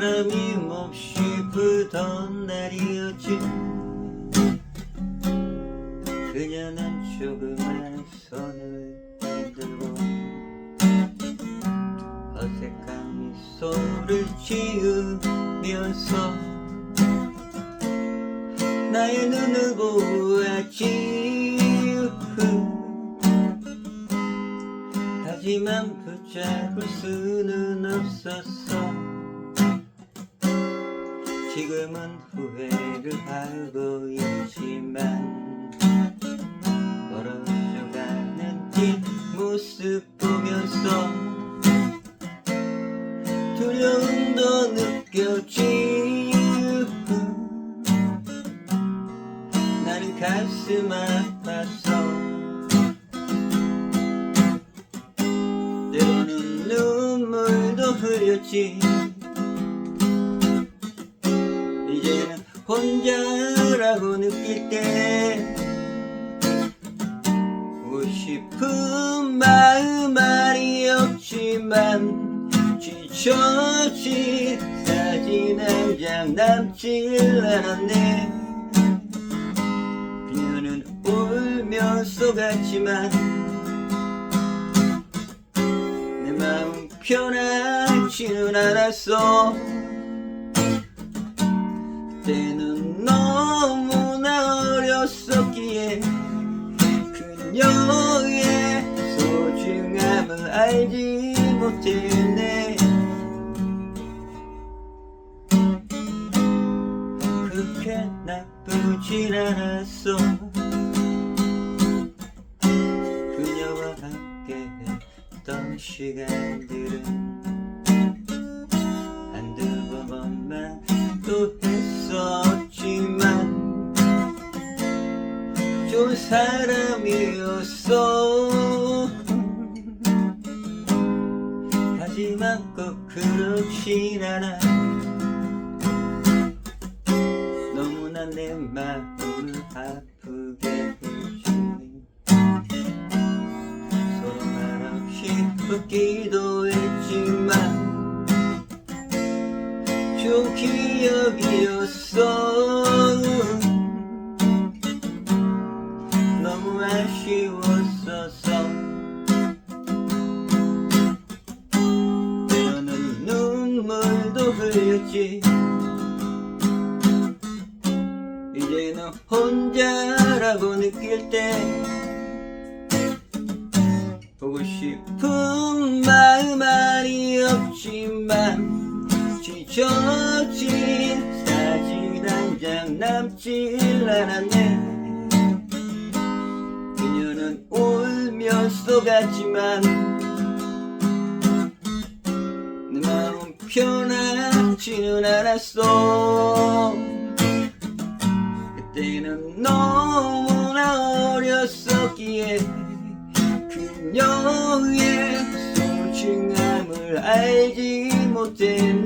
바람이 몹시 불던 날이었지. 그녀는 조그만 손을 들고 어색한 미소를 지으면서 나의 눈을 보았지 하지만 붙잡을 수는 없었어 지금은 후회를 하고 있지만 멀어져가는 뒷 모습 보면서 두려움도 느꼈지 나는 가슴 아파서 때로는 눈물도 흘렸지 혼자라고 느낄 때 보고 싶은 마음 말이 없지만 지쳐진 사진 한 장 남질 않았네. 그녀는 울면서 갔지만 내 마음 편하지는 않았어. 그때 알지 못했네. 그렇게 나쁘진 않았어. 그녀와 함께 했던 시간들은 한두 번만 또 했었지만 좋은 사람이었어 꼭 그렇진 않아. 너무나 내 마음을 아프게 해주니 서로 말없이 웃기도 했지만 좋은 기억이었어. 너무 아쉬웠어 흘렸지. 이제는 혼자라고 느낄 때 보고 싶은 마음 말이 없지만 지쳐진 사진 한 장 남질 않았네. 그녀는 울면서 갔지만 편하지는 않았어. 그때는 너무나 어렸었기에 그녀의 소중함을 알지 못했네